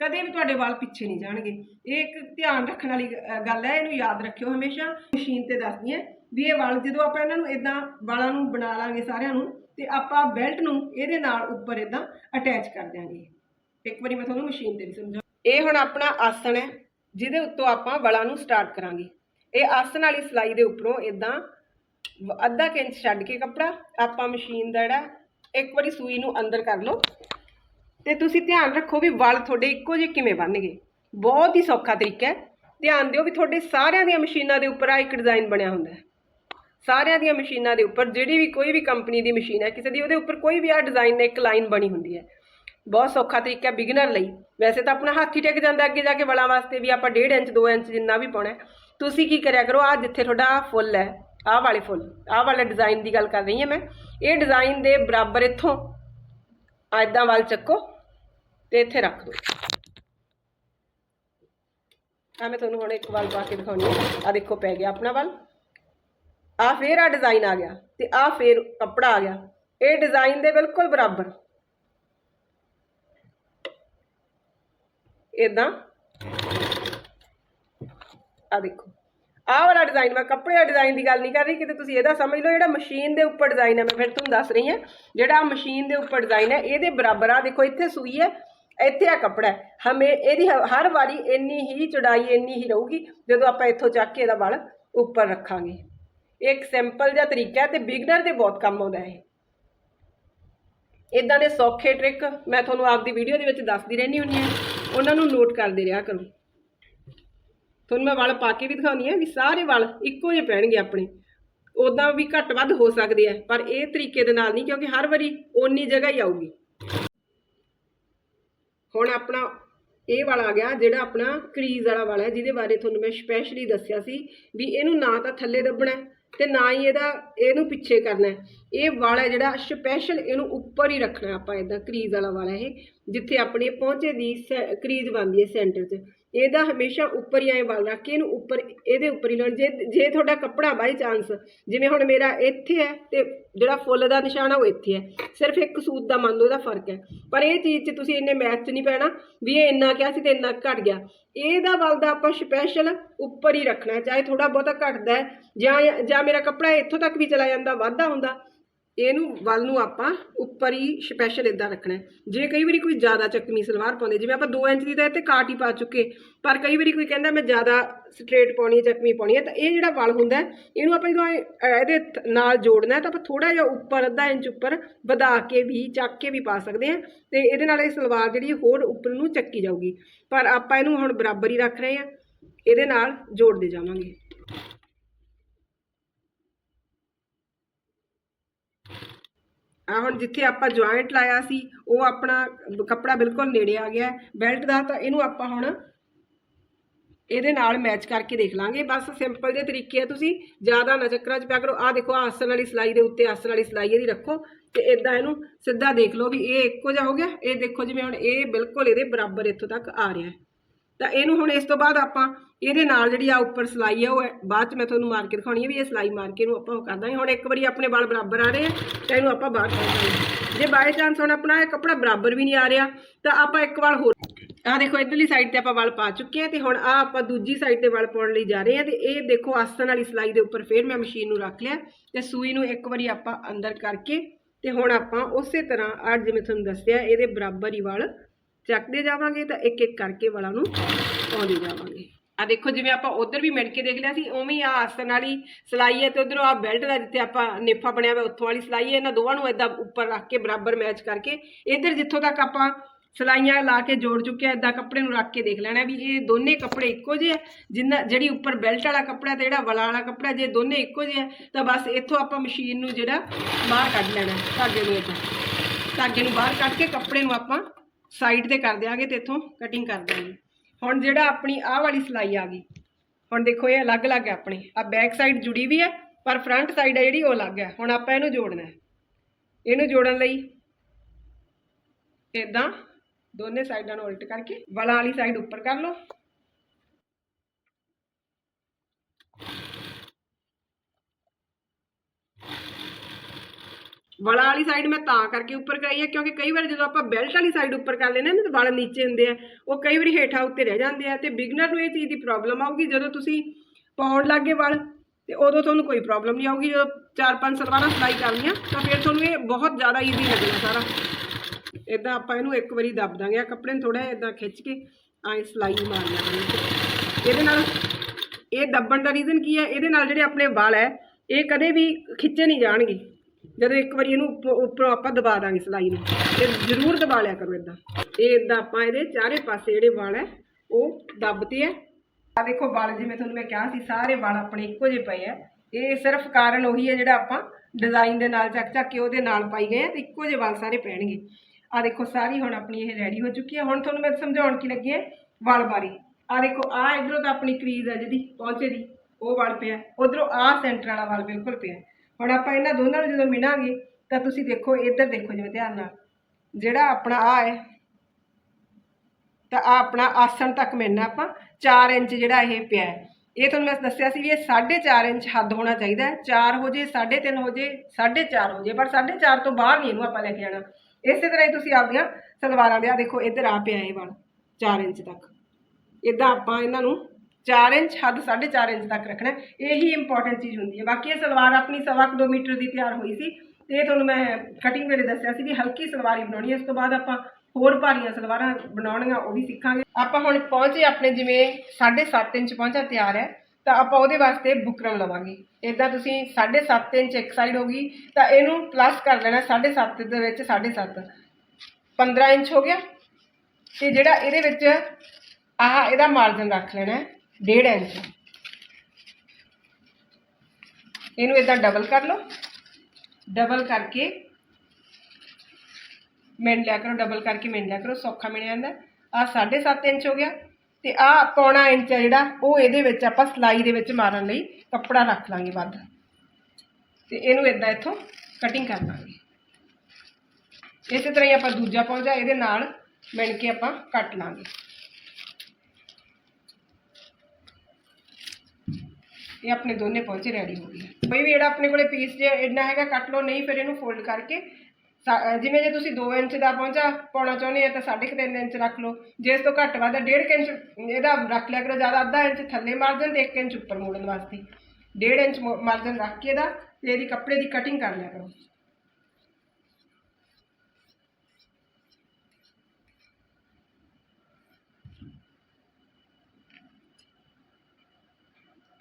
ਕਦੇ ਵੀ ਤੁਹਾਡੇ ਵਾਲ ਪਿੱਛੇ ਨਹੀਂ ਜਾਣਗੇ। ਇਹ ਇੱਕ ਧਿਆਨ ਰੱਖਣ ਵਾਲੀ ਗੱਲ ਹੈ, ਇਹਨੂੰ ਯਾਦ ਰੱਖਿਓ ਹਮੇਸ਼ਾ। ਮਸ਼ੀਨ ਤੇ ਦੱਸਦੀ ਹੈ ਵੀ ਇਹ ਵਾਲ ਜਦੋਂ ਆਪਾਂ ਇਹਨਾਂ ਨੂੰ ਇਦਾਂ ਵਾਲਾਂ ਨੂੰ ਬਣਾ ਲਾਂਗੇ ਸਾਰਿਆਂ ਨੂੰ, ਤੇ ਆਪਾਂ ਬੈਲਟ ਨੂੰ ਇਹਦੇ ਨਾਲ ਉੱਪਰ ਇਦਾਂ ਅਟੈਚ ਕਰ ਦਿਆਂਗੇ। ਇੱਕ ਵਾਰੀ ਮੈਂ ਤੁਹਾਨੂੰ ਮਸ਼ੀਨ ਤੇ ਵੀ ਸਮਝਾ ਇਹ ਹੁਣ ਆਪਣਾ ਆਸਣ ਹੈ, ਜਿਹਦੇ ਉੱਤੋਂ ਆਪਾਂ ਵਾਲਾਂ ਨੂੰ ਸਟਾਰਟ ਕਰਾਂਗੇ। ਇਹ ਆਸਣ ਵਾਲੀ ਸਲਾਈ ਦੇ ਉੱਪਰੋਂ ਇਦਾਂ ਅੱਧਾ ਕੁ ਇੰਚ ਛੱਡ ਕੇ ਕੱਪੜਾ ਆਪਾਂ ਮਸ਼ੀਨ ਦਾ ਜਿਹੜਾ, ਇੱਕ ਵਾਰੀ ਸੂਈ ਨੂੰ ਅੰਦਰ ਕਰ ਲਓ। ਤੇ ਤੁਸੀਂ ਧਿਆਨ ਰੱਖੋ ਵੀ ਵਾਲ ਤੁਹਾਡੇ ਇੱਕੋ ਜਿਹੇ ਕਿਵੇਂ ਬਣਨਗੇ। ਬਹੁਤ ਹੀ ਸੌਖਾ ਤਰੀਕਾ ਹੈ। ਧਿਆਨ ਦਿਓ ਵੀ ਤੁਹਾਡੇ ਸਾਰਿਆਂ ਦੀਆਂ ਮਸ਼ੀਨਾਂ ਦੇ ਉੱਪਰ ਆ ਇੱਕ ਡਿਜ਼ਾਈਨ ਬਣਿਆ ਹੁੰਦਾ ਹੈ। ਸਾਰਿਆਂ ਦੀਆਂ ਮਸ਼ੀਨਾਂ ਦੇ ਉੱਪਰ, ਜਿਹੜੀ ਵੀ ਕੋਈ ਵੀ ਕੰਪਨੀ ਦੀ ਮਸ਼ੀਨ ਹੈ, ਕਿਸੇ ਦੀ, ਉਹਦੇ ਉੱਪਰ ਕੋਈ ਵੀ ਆ ਡਿਜ਼ਾਈਨ ਇੱਕ ਲਾਈਨ ਬਣੀ ਹੁੰਦੀ ਹੈ। ਬਹੁਤ ਸੌਖਾ ਤਰੀਕਾ ਹੈ ਬਿਗਨਰ ਲਈ। ਵੈਸੇ ਤਾਂ ਆਪਣਾ ਹੱਥ ਹੀ ਟਿਕ ਜਾਂਦਾ ਅੱਗੇ ਜਾ ਕੇ ਵਲਾਂ ਵਾਸਤੇ ਵੀ ਆਪਾਂ 1.5 ਇੰਚ 2 ਇੰਚ ਜਿੰਨਾ ਵੀ ਪਾਉਣਾ ਹੈ। ਤੁਸੀਂ ਕੀ ਕਰਿਆ ਕਰੋ ਆ ਜਿੱਥੇ ਤੁਹਾਡਾ ਆਹ ਫੁੱਲ ਹੈ, ਆਹ ਵਾਲੇ ਫੁੱਲ, ਆਹ ਵਾਲੇ ਡਿਜ਼ਾਈਨ ਦੀ ਗੱਲ ਕਰ ਰਹੀ ਹਾਂ ਮੈਂ। ਇਹ ਡਿਜ਼ਾਈਨ ਦੇ ਬਰਾਬਰ ਇੱਥੋਂ ਐਦਾਂ ਵੱਲ ਚੱਕੋ। ਤੇ ਇੱਥੇ ਰੱਖ ਦਿਓ ਆ ਮੈਂ ਤੁਹਾਨੂੰ ਹੁਣ ਇੱਕ ਵਾਲ ਪਾ ਕੇ ਦਿਖਾਉਣੀ ਆ। ਦੇਖੋ ਪੈ ਗਿਆ ਆਪਣਾ ਵਾਲ। ਆ ਫੇਰ ਆ ਡਿਜ਼ਾਈਨ ਆ ਗਿਆ ਤੇ ਆ ਫੇਰ ਕੱਪੜਾ ਆ ਗਿਆ। ਇਹ ਡਿਜ਼ਾਈਨ ਦੇ ਬਿਲਕੁਲ ਬਰਾਬਰ। ਇਦਾਂ ਆ ਦੇਖੋ। ਆਹ ਵਾਲਾ ਡਿਜ਼ਾਈਨ ਮੈਂ ਕੱਪੜੇ ਦਾ ਡਿਜ਼ਾਈਨ ਦੀ ਗੱਲ ਨਹੀਂ ਕਰ ਰਹੀ ਕਿਤੇ ਤੁਸੀਂ ਇਹਦਾ ਸਮਝ ਲਓ, ਜਿਹੜਾ ਮਸ਼ੀਨ ਦੇ ਉੱਪਰ ਡਿਜ਼ਾਈਨ ਹੈ ਮੈਂ ਫਿਰ ਤੁਹਾਨੂੰ ਦੱਸ ਰਹੀ ਹਾਂ। ਜਿਹੜਾ ਮਸ਼ੀਨ ਦੇ ਉੱਪਰ ਡਿਜ਼ਾਈਨ ਹੈ ਇਹਦੇ ਬਰਾਬਰ ਆ। ਦੇਖੋ, ਇੱਥੇ ਸੂਈ ਹੈ। ਇੱਥੇ ਆ ਕੱਪੜਾ ਹਮੇ ਇਹਦੀ ਹ- ਹਰ ਵਾਰੀ ਇੰਨੀ ਹੀ ਚੌੜਾਈ ਇੰਨੀ ਹੀ ਰਹੂਗੀ, ਜਦੋਂ ਆਪਾਂ ਇੱਥੋਂ ਚੱਕ ਕੇ ਇਹਦਾ ਵਲ ਉੱਪਰ ਰੱਖਾਂਗੇ। ਇਹ ਇੱਕ ਸਿੰਪਲ ਜਿਹਾ ਤਰੀਕਾ ਹੈ ਤੇ ਬਿਗਨਰ ਦੇ ਬਹੁਤ ਕੰਮ ਆਉਂਦਾ ਹੈ ਇਹ। ਇਦਾਂ ਦੇ ਸੌਖੇ ਟ੍ਰਿਕ ਮੈਂ ਤੁਹਾਨੂੰ ਆਪਦੀ ਵੀਡੀਓ ਦੇ ਵਿੱਚ ਦੱਸਦੀ ਰਹਿੰਦੀ ਹੁੰਦੀ ਹਾਂ। ਉਹਨਾਂ ਨੂੰ ਨੋਟ ਕਰਦੇ ਰਿਹਾ ਕਰੋ। ਤੁਹਾਨੂੰ ਮੈਂ ਵਾਲ ਪਾ ਕੇ ਵੀ ਦਿਖਾਉਂਦੀ ਹਾਂ ਵੀ ਸਾਰੇ ਵਾਲ ਇੱਕੋ ਜਿਹੇ ਪੈਣਗੇ ਆਪਣੇ। ਉਦਾਂ ਵੀ ਘੱਟ ਵੱਧ ਹੋ ਸਕਦੇ ਆ, ਪਰ ਇਹ ਤਰੀਕੇ ਦੇ ਨਾਲ ਨਹੀਂ, ਕਿਉਂਕਿ ਹਰ ਵਾਰੀ ਓਨੀ ਜਗ੍ਹਾ ਹੀ ਆਊਗੀ। ਹੁਣ ਆਪਣਾ ਇਹ ਵਾਲਾ ਆ ਗਿਆ, ਜਿਹੜਾ ਆਪਣਾ ਕਰੀਜ਼ ਵਾਲਾ ਵਾਲਾ ਹੈ, ਜਿਹਦੇ ਬਾਰੇ ਤੁਹਾਨੂੰ ਮੈਂ ਸਪੈਸ਼ਲੀ ਦੱਸਿਆ ਸੀ ਵੀ ਇਹਨੂੰ ਨਾ ਤਾਂ ਥੱਲੇ ਦੱਬਣਾ ਹੈ ਤੇ ਨਾ ਹੀ ਇਹਦਾ, ਇਹਨੂੰ ਪਿੱਛੇ ਕਰਨਾ ਇਹ ਵਾਲਾ ਜਿਹੜਾ ਸਪੈਸ਼ਲ ਇਹਨੂੰ ਉੱਪਰ ਹੀ ਰੱਖਣਾ ਆਪਾਂ ਇਦਾਂ ਕਰੀਜ਼ ਵਾਲਾ ਵਾਲਾ ਇਹ, ਜਿੱਥੇ ਆਪਣੇ ਪਹੁੰਚੇ ਦੀ ਕਰੀਜ਼ ਬਣਦੀ ਹੈ ਸੈਂਟਰ 'ਚ। ਇਹਦਾ ਹਮੇਸ਼ਾ ਉੱਪਰ ਹੀ ਐਂ ਵਾਲ ਰੱਖ ਕੇ ਇਹਨੂੰ ਉੱਪਰ, ਇਹਦੇ ਉੱਪਰ ਹੀ ਲਾਉਣ। ਜੇ ਜੇ ਤੁਹਾਡਾ ਕੱਪੜਾ ਬਾਈ ਚਾਂਸ ਜਿਵੇਂ ਹੁਣ ਮੇਰਾ ਇੱਥੇ ਹੈ ਤੇ ਜਿਹੜਾ ਫੁੱਲ ਦਾ ਨਿਸ਼ਾਨ ਆ ਉਹ ਇੱਥੇ ਹੈ। ਸਿਰਫ ਇੱਕ ਸੂਤ ਦਾ ਮੰਨ ਲਓ ਇਹਦਾ ਫ਼ਰਕ ਹੈ। ਪਰ ਇਹ ਚੀਜ਼ 'ਚ ਤੁਸੀਂ ਇੰਨੇ ਮੈਚ 'ਚ ਨਹੀਂ ਪੈਣਾ ਵੀ ਇਹ ਇੰਨਾ ਕਿਹਾ ਸੀ ਤੇ ਇੰਨਾ ਘਟ ਗਿਆ। ਇਹਦਾ ਵੱਲ ਦਾ ਆਪਾਂ ਸਪੈਸ਼ਲ ਉੱਪਰ ਹੀ ਰੱਖਣਾ, ਚਾਹੇ ਥੋੜਾ ਬਹੁਤਾ ਘਟਦਾ ਜਾਂ ਜਾਂ ਮੇਰਾ ਕੱਪੜਾ ਇੱਥੋਂ ਤੱਕ ਵੀ ਚਲਾ ਜਾਂਦਾ, ਵਾਧਾ ਹੁੰਦਾ। ਇਹਨੂੰ ਵੱਲ ਨੂੰ ਆਪਾਂ ਉੱਪਰ ਹੀ ਸਪੈਸ਼ਲ ਇਦਾਂ ਰੱਖਣਾ ਹੈ। ਜੇ ਕਈ ਵਾਰੀ ਕੋਈ ਜ਼ਿਆਦਾ ਚੱਕਵੀਂ ਸਲਵਾਰ ਪਾਉਂਦੇ, ਜਿਵੇਂ ਆਪਾਂ 2 ਇੰਚ ਦੀ ਤਾਂ ਇੱਥੇ ਕਾਟ ਹੀ ਪਾ ਚੁੱਕੇ, ਪਰ ਕਈ ਵਾਰੀ ਕੋਈ ਕਹਿੰਦਾ ਮੈਂ ਜ਼ਿਆਦਾ ਸਟ੍ਰੇਟ ਪਾਉਣੀ ਹੈ, ਚੱਕਵੀਂ ਪਾਉਣੀ ਹੈ, ਤਾਂ ਇਹ ਜਿਹੜਾ ਵਲ ਹੁੰਦਾ ਇਹਨੂੰ ਆਪਾਂ ਜਦੋਂ ਇਹਦੇ ਨਾਲ ਜੋੜਨਾ ਤਾਂ ਆਪਾਂ ਥੋੜਾ ਜਿਹਾ ਉੱਪਰ, ਅੱਧਾ ਇੰਚ ਉੱਪਰ ਵਧਾ ਕੇ ਵੀ, ਚੱਕ ਕੇ ਵੀ ਪਾ ਸਕਦੇ ਹਾਂ ਤੇ ਇਹਦੇ ਨਾਲ ਇਹ ਸਲਵਾਰ ਜਿਹੜੀ ਹੋਰ ਉੱਪਰ ਨੂੰ ਚੱਕੀ ਜਾਊਗੀ ਪਰ ਆਪਾਂ ਇਹਨੂੰ ਹੁਣ ਬਰਾਬਰ ਹੀ ਰੱਖ ਰਹੇ ਹਾਂ, ਇਹਦੇ ਨਾਲ ਜੋੜਦੇ ਜਾਵਾਂਗੇ ਆ ਹੁਣ ਜਿੱਥੇ ਆਪਾਂ ਜੁਆਇੰਟ ਲਾਇਆ ਸੀ, ਉਹ ਆਪਣਾ ਕੱਪੜਾ ਬਿਲਕੁਲ ਨੇੜੇ ਆ ਗਿਆ। ਬੈਲਟ ਦਾ ਤਾਂ ਇਹਨੂੰ ਆਪਾਂ ਹੁਣ ਇਹਦੇ ਨਾਲ ਮੈਚ ਕਰਕੇ ਦੇਖ ਲਾਂਗੇ। ਬਸ ਸਿੰਪਲ ਜਿਹੇ ਤਰੀਕੇ ਆ ਤੁਸੀਂ। ਜ਼ਿਆਦਾ ਨਾ ਚੱਕਰਾਂ 'ਚ ਪਿਆ ਕਰੋ। ਆਹ ਦੇਖੋ, ਆਹ ਆਸਣ ਵਾਲੀ ਸਲਾਈ ਦੇ ਉੱਤੇ ਆਸਣ ਵਾਲੀ ਸਲਾਈ ਇਹਦੀ ਰੱਖੋ ਤੇ ਇਦਾਂ ਇਹਨੂੰ ਸਿੱਧਾ ਦੇਖ ਲਓ ਵੀ ਇਹ ਇੱਕੋ ਜਿਹਾ ਹੋ ਗਿਆ। ਇਹ ਦੇਖੋ ਜਿਵੇਂ ਹੁਣ ਇਹ ਬਿਲਕੁਲ ਇਹਦੇ ਬਰਾਬਰ ਇੱਥੋਂ ਤੱਕ ਆ ਰਿਹਾ ਹੈ। ਤਾਂ ਇਹਨੂੰ ਹੁਣ ਇਸ ਤੋਂ ਬਾਅਦ ਆਪਾਂ ਇਹਦੇ ਨਾਲ ਜਿਹੜੀ ਆ ਉੱਪਰ ਸਲਾਈ ਆ ਉਹ ਬਾਅਦ ਚ ਮੈਂ ਤੁਹਾਨੂੰ ਮਾਰ ਕੇ ਦਿਖਾਉਣੀ ਹੈ ਵੀ ਇਹ ਸਲਾਈ ਮਾਰ ਕੇ ਇਹਨੂੰ ਆਪਾਂ ਉਹ ਕਰ ਦਾਂਗੇ। ਹੁਣ ਇੱਕ ਵਾਰੀ ਆਪਣੇ ਵਾਲ ਬਰਾਬਰ ਆ ਰਹੇ ਆ ਤਾਂ ਇਹਨੂੰ ਆਪਾਂ ਕੱਢ ਦਾਂਗੇ। ਜੇ ਬਾਈ ਚਾਂਸ ਹੁਣ ਆਪਣਾ ਇਹ ਕੱਪੜਾ ਬਰਾਬਰ ਵੀ ਨਹੀਂ ਆ ਰਿਹਾ ਤਾਂ ਆਪਾਂ ਇੱਕ ਵਾਰ ਹੋਰ ਆ ਦੇਖੋ ਇਧਰਲੀ ਸਾਈਡ ਤੇ ਆਪਾਂ ਵਾਲ ਪਾ ਚੁੱਕੇ ਆ ਤੇ ਹੁਣ ਆ ਆਪਾਂ ਦੂਜੀ ਸਾਈਡ ਤੇ ਵਾਲ ਪਾਉਣ ਲਈ ਜਾ ਰਹੇ ਆ ਤੇ ਇਹ ਦੇਖੋ ਆਸਣ ਵਾਲੀ ਸਲਾਈ ਦੇ ਉੱਪਰ ਫੇਰ ਮੈਂ ਮਸ਼ੀਨ ਨੂੰ ਰੱਖ ਲਿਆ ਤੇ ਸੂਈ ਨੂੰ ਇੱਕ ਵਾਰੀ ਆਪਾਂ ਅੰਦਰ ਕਰਕੇ ਤੇ ਹੁਣ ਆਪਾਂ ਉਸੇ ਤਰ੍ਹਾਂ ਆ ਜਿਵੇਂ ਤੁਹਾਨੂੰ ਦੱਸਿਆ ਇਹਦੇ ਬਰਾਬਰ ਹੀ ਵਾਲ ਚੱਕਦੇ ਜਾਵਾਂਗੇ ਤਾਂ ਇੱਕ ਇੱਕ ਕਰਕੇ ਵਾਲਾਂ ਨੂੰ ਪਾਉਂਦੇ ਜਾਵਾਂਗੇ। ਆ ਦੇਖੋ ਜਿਵੇਂ ਆਪਾਂ ਉਧਰ ਵੀ ਮਿਣ ਕੇ ਦੇਖ ਲਿਆ ਸੀ, ਉਵੇਂ ਹੀ ਆ ਆਸਣ ਵਾਲੀ ਸਲਾਈ ਹੈ ਤੇ ਉਧਰੋਂ ਆ ਬੈਲਟ ਦਾ ਜਿੱਥੇ ਆਪਾਂ ਨੇਫਾ ਬਣਿਆ ਹੋਇਆ ਉੱਥੋਂ ਵਾਲੀ ਸਲਾਈ ਹੈ, ਇਹਨਾਂ ਦੋਵਾਂ ਨੂੰ ਏਦਾਂ ਉੱਪਰ ਰੱਖ ਕੇ ਬਰਾਬਰ ਮੈਚ ਕਰਕੇ ਇੱਧਰ ਜਿੱਥੋਂ ਤੱਕ ਆਪਾਂ ਸਲਾਈਆਂ ਲਾ ਕੇ ਜੋੜ ਚੁੱਕੇ ਆ ਏਦਾਂ ਕੱਪੜੇ ਨੂੰ ਰੱਖ ਕੇ ਦੇਖ ਲੈਣਾ ਵੀ ਇਹ ਦੋਨੇ ਕੱਪੜੇ ਇੱਕੋ ਜਿਹੇ ਆ, ਜਿੰਨਾ ਜਿਹੜੀ ਉੱਪਰ ਬੈਲਟ ਵਾਲਾ ਕੱਪੜਾ ਤੇ ਜਿਹੜਾ ਵਲਾ ਵਾਲਾ ਕੱਪੜਾ ਜੇ ਦੋਨੇ ਇੱਕੋ ਜਿਹੇ ਆ, ਤਾਂ ਬਸ ਇੱਥੋਂ ਆਪਾਂ ਮਸ਼ੀਨ ਨੂੰ ਜਿਹੜਾ ਬਾਹਰ ਕੱਢ ਲੈਣਾ, ਧਾਗੇ ਨੂੰ ਏਦਾਂ ਧਾਗੇ ਨੂੰ ਬਾਹਰ ਕੱਢ ਕੇ ਕੱਪੜੇ ਨੂੰ ਆਪਾਂ ਸਾਈਡ ਤੇ ਕਰ ਦਿਆਂਗੇ ਤੇ ਇੱਥੋਂ ਕਟਿੰਗ ਕਰ ਦਿਆਂਗੇ। ਹੁਣ ਜਿਹੜਾ ਆਪਣੀ ਆਹ ਵਾਲੀ ਸਲਾਈ ਆ ਗਈ, ਹੁਣ ਦੇਖੋ ਇਹ ਅਲੱਗ-ਅਲੱਗ ਹੈ ਆਪਣੀ। ਆ ਬੈਕ ਸਾਈਡ ਜੁੜੀ ਵੀ ਹੈ ਪਰ ਫਰੰਟ ਸਾਈਡ ਹੈ ਜਿਹੜੀ ਉਹ ਅਲੱਗ ਹੈ ਹੁਣ ਆਪਾਂ ਇਹਨੂੰ ਜੋੜਨਾ ਹੈ। ਇਹਨੂੰ ਜੋੜਨ ਲਈ ਇਦਾਂ ਦੋਨੇ ਸਾਈਡਾਂ ਨੂੰ ਉਲਟ ਕਰਕੇ ਵਲਾਂ ਵਾਲੀ ਸਾਈਡ ਉੱਪਰ ਕਰ ਲਓ। ਵਲਾ ਵਾਲੀ ਸਾਈਡ ਮੈਂ ਤਾਂ ਕਰਕੇ ਉੱਪਰ ਕਰਾਈ ਹੈ, ਕਿਉਂਕਿ ਕਈ ਵਾਰ ਜਦੋਂ ਆਪਾਂ ਬੈਲਟ ਵਾਲੀ ਸਾਈਡ ਉੱਪਰ ਕਰ ਲੈਂਦੇ ਹਾਂ ਨਾ, ਤਾਂ ਵਲ ਨੀਚੇ ਹੁੰਦੇ ਆ। ਉਹ ਕਈ ਵਾਰੀ ਹੇਠਾਂ ਉੱਤੇ ਰਹਿ ਜਾਂਦੇ ਆ ਤੇ ਬਿਗਨਰ ਨੂੰ ਇਹ ਚੀਜ਼ ਦੀ ਪ੍ਰੋਬਲਮ ਆਊਗੀ, ਜਦੋਂ ਤੁਸੀਂ ਪਾਉਣ ਲੱਗੇ ਵਲ, ਤੇ ਉਦੋਂ ਤੁਹਾਨੂੰ ਕੋਈ ਪ੍ਰੋਬਲਮ ਨਹੀਂ ਆਊਗੀ। ਜਦੋਂ ਚਾਰ ਪੰਜ ਸਲਵਾਰਾਂ ਸਿਲਾਈ ਕਰਨੀਆਂ, ਤਾਂ ਫਿਰ ਤੁਹਾਨੂੰ ਇਹ ਬਹੁਤ ਜ਼ਿਆਦਾ ਈਜ਼ੀ ਲੱਗਣਾ ਸਾਰਾ। ਇਦਾਂ ਆਪਾਂ ਇਹਨੂੰ ਇੱਕ ਵਾਰੀ ਦੱਬ ਦਾਂਗੇ ਆ ਕੱਪੜੇ ਨੂੰ ਥੋੜਾ ਇਦਾਂ ਖਿੱਚ ਕੇ ਐ ਸਿਲਾਈ ਮਾਰ ਲਾਂਗੇ। ਇਹਦੇ ਨਾਲ ਇਹ ਦੱਬਣ ਦਾ ਰੀਜ਼ਨ ਕੀ ਹੈ? ਇਹਦੇ ਨਾਲ ਜਿਹੜੇ ਆਪਣੇ ਵਾਲ ਹੈ, ਇਹ ਕਦੇ ਵੀ ਖਿੱਚੇ ਨਹੀਂ ਜਾਣਗੇ। ਜਦੋਂ ਇੱਕ ਵਾਰੀ ਇਹਨੂੰ ਉੱਪਰੋਂ ਉੱਪਰੋਂ ਆਪਾਂ ਦਬਾ ਦਾਂਗੇ ਸਿਲਾਈ ਨੂੰ, ਤੇ ਜ਼ਰੂਰ ਦਬਾ ਲਿਆ ਕਰੋ ਇਦਾਂ ਇਹ ਇਦਾਂ ਆਪਾਂ ਇਹਦੇ ਚਾਰੇ ਪਾਸੇ ਜਿਹੜੇ ਵਾਲ ਹੈ, ਉਹ ਦੱਬਤੇ ਆ। ਆ ਦੇਖੋ ਵਾਲ, ਜਿਵੇਂ ਤੁਹਾਨੂੰ ਮੈਂ ਕਿਹਾ ਸੀ, ਸਾਰੇ ਵਾਲ ਆਪਣੇ ਇੱਕੋ ਜਿਹੇ ਪਏ ਆ। ਇਹ ਸਿਰਫ ਕਾਰਨ ਉਹੀ ਹੈ ਜਿਹੜਾ ਆਪਾਂ ਡਿਜ਼ਾਈਨ ਦੇ ਨਾਲ ਚੱਕ ਚੱਕ ਕੇ ਉਹਦੇ ਨਾਲ ਪਾਈ ਗਏ ਆ, ਤੇ ਇੱਕੋ ਜਿਹੇ ਵਾਲ ਸਾਰੇ ਪੈਣਗੇ। ਆ ਦੇਖੋ ਸਾਰੀ ਹੁਣ ਆਪਣੀ ਇਹ ਰੈਡੀ ਹੋ ਚੁੱਕੀ ਹੈ ਹੁਣ ਤੁਹਾਨੂੰ ਮੈਂ ਸਮਝਾਉਣ ਕੀ ਲੱਗੀ ਹੈ ਵਾਲ ਬਾਰੇ। ਆ ਦੇਖੋ, ਆ ਇਧਰੋਂ ਤਾਂ ਆਪਣੀ ਕਰੀਜ਼ ਹੈ ਜਿਹਦੀ ਪਹੁੰਚੇ ਦੀ, ਉਹ ਵਾਲ ਪਿਆ। ਉਧਰੋਂ ਆ ਸੈਂਟਰ ਵਾਲਾ ਵਾਲ ਬਿਲਕੁਲ ਪਿਆ। ਹੁਣ ਆਪਾਂ ਇਹਨਾਂ ਦੋਨਾਂ ਨੂੰ ਜਦੋਂ ਮਿਣਾਂਗੇ ਤਾਂ ਤੁਸੀਂ ਦੇਖੋ, ਇੱਧਰ ਦੇਖੋ ਜਿਵੇਂ ਧਿਆਨ ਨਾਲ। ਜਿਹੜਾ ਆਪਣਾ ਆ ਹੈ, ਤਾਂ ਆ ਆਪਣਾ ਆਸਣ ਤੱਕ ਮਿਲਣਾ ਆਪਾਂ 4 ਇੰਚ ਜਿਹੜਾ ਇਹ ਪਿਆ ਇਹ ਤੁਹਾਨੂੰ ਮੈਂ ਦੱਸਿਆ ਸੀ ਵੀ ਇਹ 4.5 ਇੰਚ ਹੱਦ ਹੋਣਾ ਚਾਹੀਦਾ ਹੈ। 4 ਹੋ ਜੇ 3.5 ਹੋ ਜੇ 4.5 ਹੋ ਜੇ, ਪਰ 4.5 ਤੋਂ ਬਾਹਰ ਨਹੀਂ ਇਹਨੂੰ ਆਪਾਂ ਲੈ ਕੇ ਜਾਣਾ। ਇਸੇ ਤਰ੍ਹਾਂ ਹੀ ਤੁਸੀਂ ਆਪਦੀਆਂ ਸਲਵਾਰਾਂ ਦੇ ਆ ਦੇਖੋ ਇੱਧਰ ਆ ਪਿਆ ਇਹ ਵਾਲ 4 ਇੰਚ ਤੱਕ। ਇਦਾਂ ਆਪਾਂ ਇਹਨਾਂ ਨੂੰ 4 ਇੰਚ ਹੱਦ 4.5 ਇੰਚ ਤੱਕ ਰੱਖਣਾ ਇਹੀ ਇੰਪੋਰਟੈਂਟ ਚੀਜ਼ ਹੁੰਦੀ ਹੈ। ਬਾਕੀ ਇਹ ਸਲਵਾਰ ਆਪਣੀ ਸਵਾ ਕੁ ਦੋ ਮੀਟਰ ਦੀ ਤਿਆਰ ਹੋਈ ਸੀ। ਤੇ ਇਹ ਤੁਹਾਨੂੰ ਮੈਂ ਕਟਿੰਗ ਵੇਲੇ ਦੱਸਿਆ ਸੀ ਵੀ ਹਲਕੀ ਸਲਵਾਰ ਹੀ ਬਣਾਉਣੀ ਹੈ। ਇਸ ਤੋਂ ਬਾਅਦ ਆਪਾਂ ਹੋਰ ਭਾਰੀਆਂ ਸਲਵਾਰਾਂ ਬਣਾਉਣੀਆਂ, ਉਹ ਵੀ ਸਿੱਖਾਂਗੇ। ਆਪਾਂ ਹੁਣ ਪਹੁੰਚੇ ਆਪਣੇ ਜਿਵੇਂ 7.5 ਇੰਚ ਪਹੁੰਚਾ ਤਿਆਰ ਹੈ, ਤਾਂ ਆਪਾਂ ਉਹਦੇ ਵਾਸਤੇ ਬੁਕਰਮ ਲਵਾਂਗੇ। ਇਦਾਂ ਤੁਸੀਂ 7.5 ਇੰਚ ਇੱਕ ਸਾਈਡ ਹੋ ਗਈ, ਤਾਂ ਇਹਨੂੰ ਪਲੱਸ ਕਰ ਲੈਣਾ 7.5 ਦੇ ਵਿੱਚ 7.5 15 ਇੰਚ ਹੋ ਗਿਆ। ਤੇ ਜਿਹੜਾ ਇਹਦੇ ਵਿੱਚ ਆਹ ਇਹਦਾ ਮਾਰਜਨ ਰੱਖ ਲੈਣਾ ਡੇਢ ਇੰਚ। ਇਹਨੂੰ ਇਦਾਂ ਡਬਲ ਕਰ ਲਓ। ਡਬਲ ਕਰਕੇ ਮਿਣ ਲਿਆ ਕਰੋ ਡਬਲ ਕਰਕੇ ਮਿਣ ਲਿਆ ਕਰੋ, ਸੌਖਾ ਮਿਣ ਜਾਂਦਾ। ਆ 7.5 ਇੰਚ ਹੋ ਗਿਆ ਤੇ ਆ ਪੌਣਾ ਇੰਚ ਆ ਜਿਹੜਾ, ਉਹ ਇਹਦੇ ਵਿੱਚ ਆਪਾਂ ਸਲਾਈ ਦੇ ਵਿੱਚ ਮਾਰਨ ਲਈ ਕੱਪੜਾ ਰੱਖ ਲਾਂਗੇ ਵੱਧ। ਤੇ ਇਹਨੂੰ ਇਦਾਂ ਇੱਥੋਂ ਕਟਿੰਗ ਕਰ ਲਾਂਗੇ। ਇਸੇ ਤਰ੍ਹਾਂ ਹੀ ਆਪਾਂ ਦੂਜਾ ਪੌਂਚਾ ਇਹਦੇ ਨਾਲ ਮਿਣ ਕੇ ਆਪਾਂ ਕੱਟ ਲਾਂਗੇ। ਇਹ ਆਪਣੇ ਦੋਨੇ ਪਹੁੰਚੇ ਰੈਡੀ ਹੋ ਗਏ। ਕੋਈ ਵੀ ਜਿਹੜਾ ਆਪਣੇ ਕੋਲੇ ਪੀਸ ਜੇ ਇੰਨਾ ਹੈਗਾ, ਕੱਟ ਲਓ, ਨਹੀਂ ਫਿਰ ਇਹਨੂੰ ਫੋਲਡ ਕਰਕੇ ਸਾ- ਜਿਵੇਂ ਜੇ ਤੁਸੀਂ 2 ਇੰਚ ਦਾ ਪਹੁੰਚਾ ਪਾਉਣਾ ਚਾਹੁੰਦੇ ਆ ਤਾਂ 3.5 ਇੰਚ ਰੱਖ ਲਓ। ਜੇ ਇਸ ਤੋਂ ਘੱਟ ਵੱਧ 1.5 ਇੰਚ ਇਹਦਾ ਰੱਖ ਲਿਆ ਕਰੋ, ਜ਼ਿਆਦਾ ਅੱਧਾ ਇੰਚ ਥੱਲੇ ਮਾਰਜਨ ਤੇ 1 ਇੰਚ ਉੱਪਰ ਮੋੜਨ ਵਾਸਤੇ। 1.5 ਇੰਚ ਮਾਰਜਨ ਰੱਖ ਕੇ ਇਹਦਾ ਤੇ ਇਹਦੀ ਕੱਪੜੇ ਦੀ ਕਟਿੰਗ ਕਰ ਲਿਆ ਕਰੋ।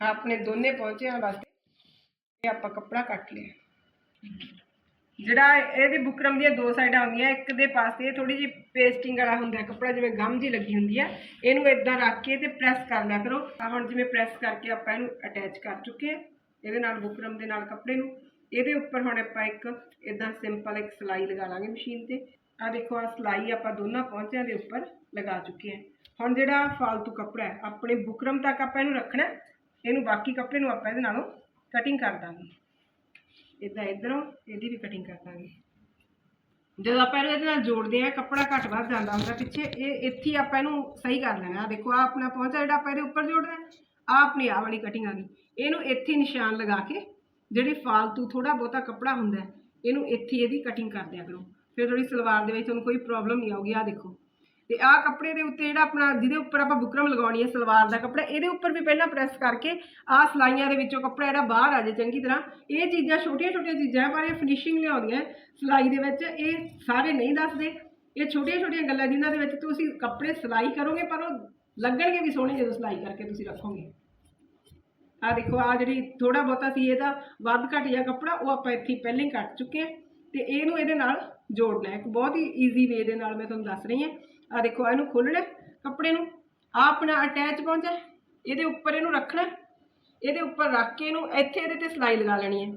ਆਪਣੇ ਦੋਨੇ ਪਹੁੰਚਿਆਂ ਵਾਸਤੇ ਇਹ ਆਪਾਂ ਕੱਪੜਾ ਕੱਟ ਲਿਆ। ਜਿਹੜਾ ਇਹਦੇ ਬੁਕਰਮ ਦੀਆਂ ਦੋ ਸਾਈਡਾਂ ਹੁੰਦੀਆਂ, ਇੱਕ ਦੇ ਪਾਸੇ ਥੋੜੀ ਜਿਹੀ ਪੇਸਟਿੰਗ ਵਾਲਾ ਹੁੰਦਾ ਕੱਪੜਾ, ਜਿਵੇਂ ਗਮ ਜੀ ਲੱਗੀ ਹੁੰਦੀ ਹੈ। ਇਹਨੂੰ ਇਦਾਂ ਰੱਖ ਕੇ ਤੇ ਪ੍ਰੈਸ ਕਰ ਲਿਆ ਕਰੋ। ਆ ਹੁਣ ਜਿਵੇਂ ਪ੍ਰੈਸ ਕਰਕੇ ਆਪਾਂ ਇਹਨੂੰ ਅਟੈਚ ਕਰ ਚੁੱਕੇ ਹਾਂ, ਇਹਦੇ ਨਾਲ ਬੁਕਰਮ ਦੇ ਨਾਲ ਕੱਪੜੇ ਨੂੰ। ਇਹਦੇ ਉੱਪਰ ਹੁਣ ਆਪਾਂ ਇੱਕ ਇਦਾਂ ਸਿੰਪਲ ਇੱਕ ਸਲਾਈ ਲਗਾ ਲਾਂਗੇ ਮਸ਼ੀਨ ਤੇ। ਆ ਦੇਖੋ ਆ ਸਲਾਈ ਆਪਾਂ ਦੋਨਾਂ ਪਹੁੰਚਿਆਂ ਦੇ ਉੱਪਰ ਲਗਾ ਚੁੱਕੇ ਹਾਂ। ਹੁਣ ਜਿਹੜਾ ਫਾਲਤੂ ਕੱਪੜਾ ਹੈ, ਆਪਣੇ ਬੁਕਰਮ ਤੱਕ ਆਪਾਂ ਇਹਨੂੰ ਰੱਖਣਾ ਇਹਨੂੰ ਬਾਕੀ ਕੱਪੜੇ ਨੂੰ ਆਪਾਂ ਇਹਦੇ ਨਾਲੋਂ ਕਟਿੰਗ ਕਰ ਦਾਂਗੇ। ਇਦਾਂ ਇਧਰੋਂ ਇਹਦੀ ਵੀ ਕਟਿੰਗ ਕਰ ਦਾਂਗੇ। ਜਦੋਂ ਆਪਾਂ ਇਹਨੂੰ ਇਹਦੇ ਨਾਲ ਜੋੜਦੇ ਆ ਕੱਪੜਾ ਘੱਟ ਵੱਧ ਜਾਂਦਾ ਹੁੰਦਾ ਪਿੱਛੇ, ਇਹ ਇੱਥੇ ਹੀ ਆਪਾਂ ਇਹਨੂੰ ਸਹੀ ਕਰ ਲੈਣਾ। ਆ ਦੇਖੋ ਆ ਆਪਣਾ ਪਹੁੰਚਾ ਜਿਹੜਾ ਆਪਾਂ ਇਹਦੇ ਉੱਪਰ ਜੋੜਨਾ ਆ ਆਪਣੀ ਆਹ ਵਾਲੀ ਕਟਿੰਗ ਆ ਗਈ। ਇਹਨੂੰ ਇੱਥੇ ਨਿਸ਼ਾਨ ਲਗਾ ਕੇ, ਜਿਹੜੀ ਫਾਲਤੂ ਥੋੜਾ ਬਹੁਤਾ ਕੱਪੜਾ ਹੁੰਦਾ, ਇਹਨੂੰ ਇੱਥੇ ਇਹਦੀ ਕਟਿੰਗ ਕਰ ਦਿਆ ਕਰੋ। ਫਿਰ ਥੋੜੀ ਸਲਵਾਰ ਦੇ ਵਿੱਚ ਤੁਹਾਨੂੰ ਕੋਈ ਪ੍ਰੋਬਲਮ ਨਹੀਂ ਆਊਗੀ। ਆ ਦੇਖੋ ਤੇ ਆਹ ਕੱਪੜੇ ਦੇ ਉੱਤੇ ਜਿਹੜਾ ਆਪਣਾ, ਜਿਹਦੇ ਉੱਪਰ ਆਪਾਂ ਬੁਕਰਮ ਲਗਾਉਣੀ ਹੈ, ਸਲਵਾਰ ਦਾ ਕੱਪੜਾ, ਇਹਦੇ ਉੱਪਰ ਵੀ ਪਹਿਲਾਂ ਪ੍ਰੈਸ ਕਰਕੇ ਆਹ ਸਲਾਈਆਂ ਦੇ ਵਿੱਚੋਂ ਕੱਪੜਾ ਜਿਹੜਾ ਬਾਹਰ ਆ ਜਾਏ ਚੰਗੀ ਤਰ੍ਹਾਂ। ਇਹ ਚੀਜ਼ਾਂ ਛੋਟੀਆਂ ਛੋਟੀਆਂ ਚੀਜ਼ਾਂ, ਪਰ ਇਹ ਫਿਨਿਸ਼ਿੰਗ ਲਿਆਉਂਦੀਆਂ ਸਲਾਈ ਦੇ ਵਿੱਚ। ਇਹ ਸਾਰੇ ਨਹੀਂ ਦੱਸਦੇ। ਇਹ ਛੋਟੀਆਂ ਛੋਟੀਆਂ ਗੱਲਾਂ ਜਿਨ੍ਹਾਂ ਦੇ ਵਿੱਚ ਤੁਸੀਂ ਕੱਪੜੇ ਸਿਲਾਈ ਕਰੋਗੇ, ਪਰ ਉਹ ਲੱਗਣਗੇ ਵੀ ਸੋਹਣੇ ਜਦੋਂ ਸਿਲਾਈ ਕਰਕੇ ਤੁਸੀਂ ਰੱਖੋਗੇ। ਆ ਦੇਖੋ ਆ ਜਿਹੜੀ ਥੋੜਾ ਬਹੁਤਾ ਸੀ, ਇਹਦਾ ਵੱਧ ਘੱਟ ਜਿਹਾ ਕੱਪੜਾ, ਉਹ ਆਪਾਂ ਇੱਥੇ ਪਹਿਲਾਂ ਹੀ ਕੱਟ ਚੁੱਕੇ ਹਾਂ। ਤੇ ਇਹਨੂੰ ਇਹਦੇ ਨਾਲ ਜੋੜਨਾ ਹੈ। ਇੱਕ ਬਹੁਤ ਹੀ ਈਜ਼ੀ ਵੇ ਦੇ ਨਾਲ ਮੈਂ ਤੁਹਾਨੂੰ ਦੱਸ ਰਹੀ ਹਾਂ। ਆ ਦੇਖੋ, ਇਹਨੂੰ ਖੋਲਣਾ ਕੱਪੜੇ ਨੂੰ। ਆ ਆਪਣਾ ਅਟੈਚ ਪਹੁੰਚਾ ਇਹਦੇ ਉੱਪਰ ਇਹਨੂੰ ਰੱਖਣਾ ਇਹਦੇ ਉੱਪਰ ਰੱਖ ਕੇ ਇਹਨੂੰ ਇੱਥੇ ਇਹਦੇ ਤੇ ਸਲਾਈ ਲਗਾ ਲੈਣੀ ਹੈ।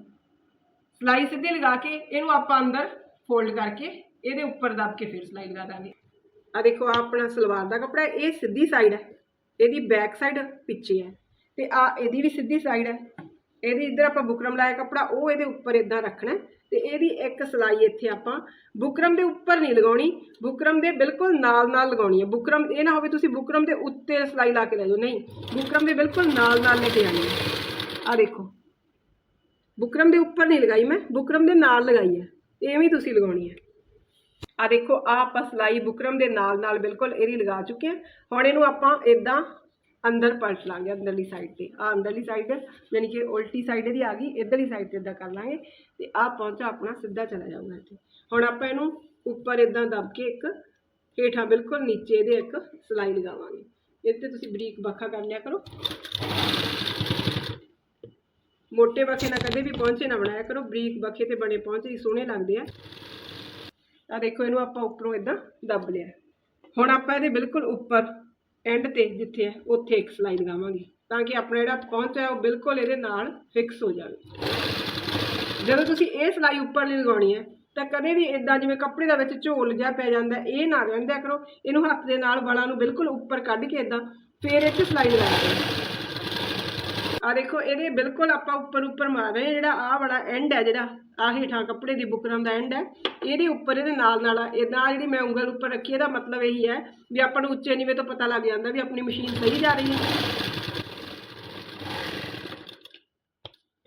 ਸਲਾਈ ਸਿੱਧੀ ਲਗਾ ਕੇ ਇਹਨੂੰ ਆਪਾਂ ਅੰਦਰ ਫੋਲਡ ਕਰਕੇ ਇਹਦੇ ਉੱਪਰ ਦੱਬ ਕੇ ਫਿਰ ਸਲਾਈ ਲਗਾ ਦਾਂਗੇ। ਆ ਦੇਖੋ ਆ ਆਪਣਾ ਸਲਵਾਰ ਦਾ ਕੱਪੜਾ ਇਹ ਸਿੱਧੀ ਸਾਈਡ ਹੈ। ਇਹਦੀ ਬੈਕ ਸਾਈਡ ਪਿੱਛੇ ਹੈ। ਤੇ ਆ ਇਹਦੀ ਵੀ ਸਿੱਧੀ ਸਾਈਡ ਹੈ। ਇਹਦੀ ਇੱਧਰ ਆਪਾਂ ਬੁਕਰਮ ਲਾਇਆ ਕੱਪੜਾ, ਉਹ ਇਹਦੇ ਉੱਪਰ ਇਦਾਂ ਰੱਖਣਾ ਤੇ ਇਹਦੀ ਇੱਕ ਸਲਾਈ ਇੱਥੇ ਆਪਾਂ ਬੁਕਰਮ ਦੇ ਉੱਪਰ ਨਹੀਂ ਲਗਾਉਣੀ, ਬੁਕਰਮ ਦੇ ਬਿਲਕੁਲ ਨਾਲ ਨਾਲ ਲਗਾਉਣੀ ਹੈ। ਬੁਕਰਮ, ਇਹ ਨਾ ਹੋਵੇ ਤੁਸੀਂ ਬੁਕਰਮ ਦੇ ਉੱਤੇ ਸਲਾਈ ਲਾ ਕੇ ਲੈ ਜਾਓ। ਨਹੀਂ, ਬੁਕਰਮ ਦੇ ਬਿਲਕੁਲ ਨਾਲ ਨਾਲ ਲੈ ਕੇ ਆਣੀ ਹੈ। ਆ ਦੇਖੋ, ਬੁਕਰਮ ਦੇ ਉੱਪਰ ਨਹੀਂ ਲਗਾਈ ਮੈਂ, ਬੁਕਰਮ ਦੇ ਨਾਲ ਲਗਾਈ ਹੈ। ਤੇ ਐਵੇਂ ਹੀ ਤੁਸੀਂ ਲਗਾਉਣੀ ਹੈ। ਆ ਦੇਖੋ ਆ ਆਪਾਂ ਸਲਾਈ ਬੁਕਰਮ ਦੇ ਨਾਲ ਨਾਲ ਬਿਲਕੁਲ ਇਹਦੀ ਲਗਾ ਚੁੱਕੇ ਹਾਂ। ਹੁਣ ਇਹਨੂੰ ਆਪਾਂ ਇਦਾਂ ਅੰਦਰ ਪਲਟ ਲਾਂਗੇ ਅੰਦਰਲੀ ਸਾਈਡ ਤੇ। ਆ ਅੰਦਰਲੀ ਸਾਈਡ ਯਾਨੀ ਕਿ ਉਲਟੀ ਸਾਈਡ ਇਹਦੀ ਆ ਗਈ, ਇਧਰਲੀ ਸਾਈਡ ਤੇ ਇਦਾਂ ਕਰ ਲਾਂਗੇ ਤੇ ਆ ਪਹੁੰਚਾ ਆਪਣਾ ਸਿੱਧਾ ਚਲਾ ਜਾਊਗਾ ਇੱਥੇ। ਹੁਣ ਆਪਾਂ ਇਹਨੂੰ ਉੱਪਰ ਇਦਾਂ ਦੱਬ ਕੇ ਇੱਕ ਹੇਠਾਂ ਬਿਲਕੁਲ ਨੀਚੇ ਦੇ ਇੱਕ ਸਲਾਈ ਲਗਾਵਾਂਗੇ। ਇੱਥੇ ਤੁਸੀਂ ਬਰੀਕ ਬੱਖਾ ਕਰ ਲਿਆ ਕਰੋ। ਮੋਟੇ ਬੱਖੇ ਨਾਲ ਕਦੇ ਵੀ ਪਹੁੰਚੇ ਨਾ ਬਣਾਇਆ ਕਰੋ। ਬਰੀਕ ਬੱਖੇ ਤੇ ਬਣੇ ਪਹੁੰਚੇ ਹੀ ਸੋਹਣੇ ਲੱਗਦੇ ਆ। ਆ ਦੇਖੋ ਇਹਨੂੰ ਆਪਾਂ ਉੱਪਰੋਂ ਇਦਾਂ ਦੱਬ ਲਿਆ। ਹੁਣ ਆਪਾਂ ਇਹਦੇ ਬਿਲਕੁਲ ਉੱਪਰ ਐਂਡ ਤੇ ਜਿੱਥੇ ਹੈ, ਉੱਥੇ ਇੱਕ ਸਲਾਈ ਲਗਾਵਾਂਗੇ ਤਾਂ ਕਿ ਆਪਣਾ ਜਿਹੜਾ ਪਹੁੰਚ ਹੈ ਉਹ ਬਿਲਕੁਲ ਇਹਦੇ ਨਾਲ ਫਿਕਸ ਹੋ ਜਾਵੇ। ਜਦੋਂ ਤੁਸੀਂ ਇਹ ਸਲਾਈ ਉੱਪਰ ਨਹੀਂ ਲਗਾਉਣੀ ਹੈ, ਤਾਂ ਕਦੇ ਵੀ ਇਦਾਂ ਜਿਵੇਂ ਕੱਪੜੇ ਦਾ ਵਿੱਚ ਝੋਲ ਜਿਹਾ ਪੈ ਜਾਂਦਾ, ਇਹ ਨਾ ਰਹਿਣ ਦਿਆ ਕਰੋ। ਇਹਨੂੰ ਹੱਥ ਦੇ ਨਾਲ ਵਲਾਂ ਨੂੰ ਬਿਲਕੁਲ ਉੱਪਰ ਕੱਢ ਕੇ ਇਦਾਂ ਫੇਰ ਇੱਥੇ ਸਲਾਈ ਲਗਾ ਕਰੋ ਆ ਦੇਖੋ, ਇਹਦੇ ਬਿਲਕੁਲ ਆਪਾਂ ਉੱਪਰ ਉੱਪਰ ਮਾਰ ਰਹੇ ਹਾਂ, ਜਿਹੜਾ ਆਹ ਵਾਲਾ ਐਂਡ ਹੈ ਜਿਹੜਾ, ਆਹ ਹੇਠਾਂ ਕੱਪੜੇ ਦੀ ਬੁਕਰਮ ਦਾ ਐਂਡ ਹੈ। ਇਹਦੇ ਉੱਪਰ, ਇਹਦੇ ਨਾਲ ਨਾਲ ਇਦਾਂ ਜਿਹੜੀ ਮੈਂ ਉਂਗਲ ਉੱਪਰ ਰੱਖੀ, ਇਹਦਾ ਮਤਲਬ ਇਹੀ ਹੈ ਵੀ ਆਪਾਂ ਨੂੰ ਉੱਚੇ ਨੀਵੇਂ ਤੋਂ ਪਤਾ ਲੱਗ ਜਾਂਦਾ ਵੀ ਆਪਣੀ ਮਸ਼ੀਨ ਸਹੀ ਜਾ ਰਹੀ ਹੈ।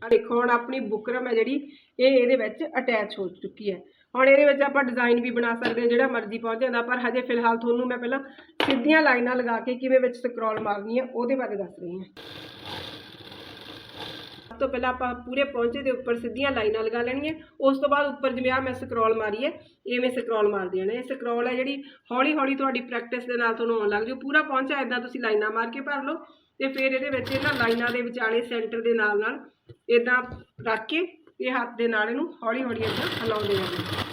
ਆ ਦੇਖੋ, ਹੁਣ ਆਪਣੀ ਬੁਕਰਮ ਹੈ ਜਿਹੜੀ, ਇਹ ਇਹਦੇ ਵਿੱਚ ਅਟੈਚ ਹੋ ਚੁੱਕੀ ਹੈ। ਹੁਣ ਇਹਦੇ ਵਿੱਚ ਆਪਾਂ ਡਿਜ਼ਾਈਨ ਵੀ ਬਣਾ ਸਕਦੇ ਹਾਂ, ਜਿਹੜਾ ਮਰਜ਼ੀ ਪਹੁੰਚ ਜਾਂਦਾ, ਪਰ ਹਜੇ ਫਿਲਹਾਲ ਤੁਹਾਨੂੰ ਮੈਂ ਪਹਿਲਾਂ ਸਿੱਧੀਆਂ ਲਾਈਨਾਂ ਲਗਾ ਕੇ ਕਿਵੇਂ ਵਿੱਚ ਸਕਰੋਲ ਮਾਰਨੀ ਹੈ, ਉਹਦੇ ਬਾਰੇ ਦੱਸ ਰਹੀ ਹਾਂ। ਤੋਂ ਪਹਿਲਾਂ ਆਪਾਂ ਪੂਰੇ ਪਹੁੰਚੇ ਦੇ ਉੱਪਰ ਸਿੱਧੀਆਂ ਲਾਈਨਾਂ ਲਗਾ ਲੈਣੀਆਂ। ਉਸ ਤੋਂ ਬਾਅਦ ਉੱਪਰ ਜਿਵੇਂ ਆ ਮੈਂ ਸਕਰੋਲ ਮਾਰੀ ਹੈ, ਇਵੇਂ ਸਕਰੋਲ ਮਾਰ ਦੇਣਾ ਇਹ ਸਕਰੋਲ ਹੈ ਜਿਹੜੀ ਹੌਲੀ ਹੌਲੀ ਤੁਹਾਡੀ ਪ੍ਰੈਕਟਿਸ ਦੇ ਨਾਲ ਤੁਹਾਨੂੰ ਆਉਣ ਲੱਗ ਜੂ ਪੂਰਾ ਪਹੁੰਚਾ ਇਦਾਂ ਤੁਸੀਂ ਲਾਈਨਾਂ ਮਾਰ ਕੇ ਭਰ ਲਓ ਤੇ ਫਿਰ ਇਹਦੇ ਵਿੱਚ ਇਹਨਾਂ ਲਾਈਨਾਂ ਦੇ ਵਿਚਾਲੇ ਸੈਂਟਰ ਦੇ ਨਾਲ ਨਾਲ ਇਦਾਂ ਰੱਖ ਕੇ ਇਹ ਹੱਥ ਦੇ ਨਾਲ ਇਹਨੂੰ ਹੌਲੀ ਹੌਲੀ ਇਦਾਂ ਹਿਲਾਉਂਦੇ ਰਹਿਣਾ।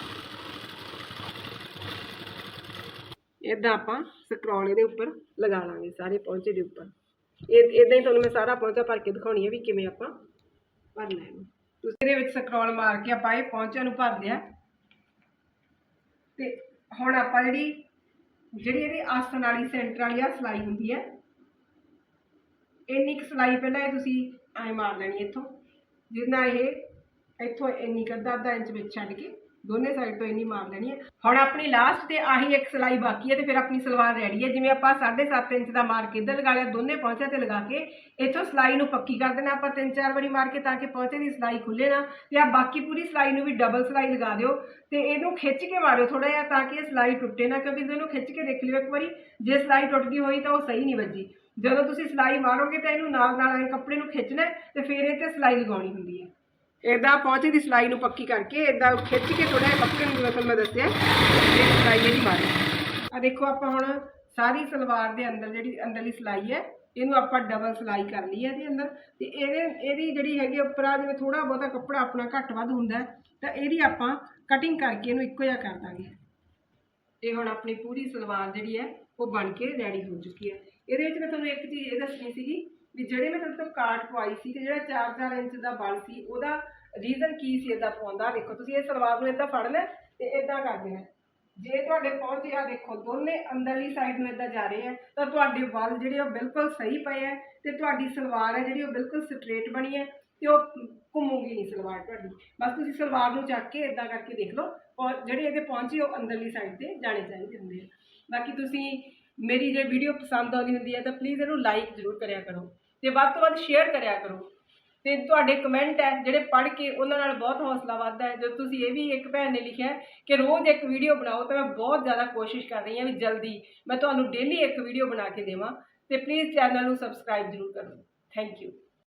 ਇਦਾਂ ਆਪਾਂ ਸਕਰੋਲ ਇਹਦੇ ਉੱਪਰ ਲਗਾ ਲਾਂਗੇ ਸਾਰੇ ਪਹੁੰਚੇ ਦੇ ਉੱਪਰ। ਇਹ ਇਦਾਂ ਹੀ ਤੁਹਾਨੂੰ ਮੈਂ ਸਾਰਾ ਪਹੁੰਚਾ ਭਰ ਕੇ ਦਿਖਾਉਣੀ ਹੈ ਵੀ ਕਿਵੇਂ ਆਪਾਂ ਭਰਨਾ ਇਹਨੂੰ ਤੁਸੀਂ ਇਹਦੇ ਵਿੱਚ ਸਕਰੋਲ ਮਾਰ ਕੇ ਆਪਾਂ ਇਹ ਪਹੁੰਚਿਆਂ ਨੂੰ ਭਰ ਲਿਆ ਤੇ ਹੁਣ ਆਪਾਂ ਜਿਹੜੀ ਜਿਹੜੀ ਇਹਦੀ ਆਸਣ ਵਾਲੀ ਸੈਂਟਰ ਵਾਲੀ ਆ ਸਲਾਈ ਹੁੰਦੀ ਹੈ, ਇੰਨੀ ਕੁ ਸਲਾਈ ਪਹਿਲਾਂ ਇਹ ਤੁਸੀਂ ਐ ਮਾਰ ਲੈਣੀ ਇੱਥੋਂ, ਜਿੰਨਾ ਇਹ ਇੱਥੋਂ ਇੰਨੀ ਕੁ ਅੱਧਾ ਅੱਧਾ ਇੰਚ ਵਿੱਚ ਛੱਡ ਕੇ ਦੋਨੇ ਸਾਈਡ ਤੋਂ ਇੰਨੀ ਮਾਰ ਲੈਣੀ ਹੈ। ਹੁਣ ਆਪਣੀ ਲਾਸਟ ਤੇ ਆਹੀ ਇੱਕ ਸਲਾਈ ਬਾਕੀ ਹੈ ਤੇ ਫਿਰ ਆਪਣੀ ਸਲਵਾਰ ਰੈਡੀ ਹੈ। ਜਿਵੇਂ ਆਪਾਂ 7.5 ਇੰਚ ਦਾ ਮਾਰ ਕੇ ਇੱਧਰ ਲਗਾ ਲਿਆ, ਦੋਨੇ ਪਹੁੰਚਿਆਂ ਤੇ ਲਗਾ ਕੇ ਇੱਥੋਂ ਸਲਾਈ ਨੂੰ ਪੱਕੀ ਕਰ ਦੇਣਾ। ਆਪਾਂ ਤਿੰਨ ਚਾਰ ਵਾਰੀ ਮਾਰ ਕੇ ਤਾਂ ਕਿ ਪਹੁੰਚੇ ਦੀ ਸਲਾਈ ਖੁੱਲੇ ਨਾ ਤੇ ਆ ਬਾਕੀ ਪੂਰੀ ਸਲਾਈ ਨੂੰ ਵੀ ਡਬਲ ਸਲਾਈ ਲਗਾ ਦਿਓ ਤੇ ਇਹਨੂੰ ਖਿੱਚ ਕੇ ਮਾਰਿਓ ਥੋੜਾ ਜਿਹਾ ਤਾਂ ਕਿ ਇਹ ਸਲਾਈ ਟੁੱਟੇ ਨਾ, ਕਿਉਂਕਿ ਇਹਨੂੰ ਖਿੱਚ ਕੇ ਦੇਖ ਲਿਓ ਇੱਕ ਵਾਰੀ, ਜੇ ਸਲਾਈ ਟੁੱਟ ਗਈ ਹੋਈ ਤਾਂ ਉਹ ਸਹੀ ਨਹੀਂ ਵੱਜੀ। ਜਦੋਂ ਤੁਸੀਂ ਸਲਾਈ ਮਾਰੋਗੇ ਤਾਂ ਇਹਨੂੰ ਨਾਲ ਨਾਲ ਕੱਪੜੇ ਨੂੰ ਖਿੱਚਣਾ ਹੈ ਤੇ ਫਿਰ ਇਹ ਤੇ ਸਲਾਈ ਲਗਾਉਣੀ ਹੁੰਦੀ ਹੈ। ਇਦਾਂ ਪਹੁੰਚੇ ਦੀ ਸਲਾਈ ਨੂੰ ਪੱਕੀ ਕਰਕੇ ਇਦਾਂ ਖਿੱਚ ਕੇ ਥੋੜਾ ਜਿਹਾ ਕੱਪੜੇ ਨੂੰ ਜਿਵੇਂ ਤੁਹਾਨੂੰ ਮੈਂ ਦੱਸਿਆ। ਇਹ ਸਲਾਈ ਇਹਦੀ ਮਾਰੀ ਆ ਦੇਖੋ ਆਪਾਂ ਹੁਣ ਸਾਰੀ ਸਲਵਾਰ ਦੇ ਅੰਦਰ ਜਿਹੜੀ ਅੰਦਰਲੀ ਸਲਾਈ ਹੈ, ਇਹਨੂੰ ਆਪਾਂ ਡਬਲ ਸਲਾਈ ਕਰ ਲਈ ਹੈ ਇਹਦੇ ਅੰਦਰ। ਤੇ ਇਹਦੇ, ਇਹਦੀ ਜਿਹੜੀ ਹੈਗੀ ਉੱਪਰ ਜਿਵੇਂ ਥੋੜਾ ਬਹੁਤਾ ਕੱਪੜਾ ਆਪਣਾ ਘੱਟ ਵੱਧ ਹੁੰਦਾ ਤਾਂ ਇਹਦੀ ਆਪਾਂ ਕਟਿੰਗ ਕਰਕੇ ਇਹਨੂੰ ਇੱਕੋ ਜਿਹਾ ਕਰ ਦਾਂਗੇ। ਇਹ ਹੁਣ ਆਪਣੀ ਪੂਰੀ ਸਲਵਾਰ ਜਿਹੜੀ ਹੈ, ਉਹ ਬਣ ਕੇ ਰੈਡੀ ਹੋ ਚੁੱਕੀ ਹੈ। ਇਹਦੇ ਵਿੱਚ ਮੈਂ ਤੁਹਾਨੂੰ ਇੱਕ ਚੀਜ਼ ਇਹ ਦੱਸਣੀ ਸੀਗੀ ਵੀ ਜਿਹੜੇ ਮੈਂ ਤੁਹਾਡੇ ਤੋਂ ਕਾਰਡ ਪਵਾਈ ਸੀ ਤੇ ਜਿਹੜਾ 4-4 ਇੰਚ ਦਾ ਬਲ ਸੀ, ਉਹਦਾ ਰੀਜ਼ਨ ਕੀ ਸੀ ਇਦਾਂ ਪਵਾਉਂਦਾ? ਦੇਖੋ, ਤੁਸੀਂ ਇਹ ਸਲਵਾਰ ਨੂੰ ਇਦਾਂ ਫੜ ਲੈ ਤੇ ਇਦਾਂ ਕਰ ਦੇਣਾ ਜੇ ਤੁਹਾਡੇ ਪਹੁੰਚ ਆ ਦੇਖੋ, ਦੋਨੇ ਅੰਦਰਲੀ ਸਾਈਡ ਨੂੰ ਇਦਾਂ ਜਾ ਰਹੇ ਆ, ਤਾਂ ਤੁਹਾਡੇ ਵੱਲ ਜਿਹੜੇ ਉਹ ਬਿਲਕੁਲ ਸਹੀ ਪਏ ਆ ਤੇ ਤੁਹਾਡੀ ਸਲਵਾਰ ਹੈ ਜਿਹੜੀ ਉਹ ਬਿਲਕੁਲ ਸਟ੍ਰੇਟ ਬਣੀ ਹੈ ਤੇ ਉਹ ਘੁੰਮੂਗੀ ਨਹੀਂ ਸਲਵਾਰ ਤੁਹਾਡੀ। ਬਸ ਤੁਸੀਂ ਸਲਵਾਰ ਨੂੰ ਚੱਕ ਕੇ ਇਦਾਂ ਕਰਕੇ ਦੇਖ ਲਓ, ਔਰ ਜਿਹੜੇ ਇਹਦੇ ਪਹੁੰਚੇ ਉਹ ਅੰਦਰਲੀ ਸਾਈਡ ਤੇ ਜਾਣੇ ਚਾਹੀਦੇ ਹੁੰਦੇ ਆ। ਬਾਕੀ ਤੁਸੀਂ ਮੇਰੀ ਜੇ ਵੀਡੀਓ ਪਸੰਦ ਆਉਂਦੀ ਹੁੰਦੀ ਹੈ ਤਾਂ ਪਲੀਜ਼ ਇਹਨੂੰ ਲਾਈਕ ਜ਼ਰੂਰ ਕਰਿਆ ਕਰੋ। ਤੇ ਵੱਧ ਤੋਂ ਵੱਧ ਸ਼ੇਅਰ ਕਰਿਆ ਕਰੋ। ਤੇ ਤੁਹਾਡੇ ਕਮੈਂਟ ਹੈ, ਜਿਹੜੇ ਪੜ੍ਹ ਕੇ ਉਹਨਾਂ ਨਾਲ ਬਹੁਤ ਹੌਸਲਾ ਵੱਧਦਾ ਹੈ। ਜਦੋਂ ਤੁਸੀਂ ਇਹ ਵੀ ਇੱਕ ਭੈਣ ਨੇ ਲਿਖਿਆ ਕਿ ਰੋਜ਼ ਇੱਕ ਵੀਡੀਓ ਬਣਾਓ, ਤਾਂ ਮੈਂ ਬਹੁਤ ਜ਼ਿਆਦਾ ਕੋਸ਼ਿਸ਼ ਕਰ ਰਹੀ ਹਾਂ ਵੀ ਜਲਦੀ ਮੈਂ ਤੁਹਾਨੂੰ ਡੇਲੀ ਇੱਕ ਵੀਡੀਓ ਬਣਾ ਕੇ ਦੇਵਾਂ। ਤੇ ਪਲੀਜ਼ ਚੈਨਲ ਨੂੰ ਸਬਸਕ੍ਰਾਈਬ ਜ਼ਰੂਰ ਕਰੋ। Thank you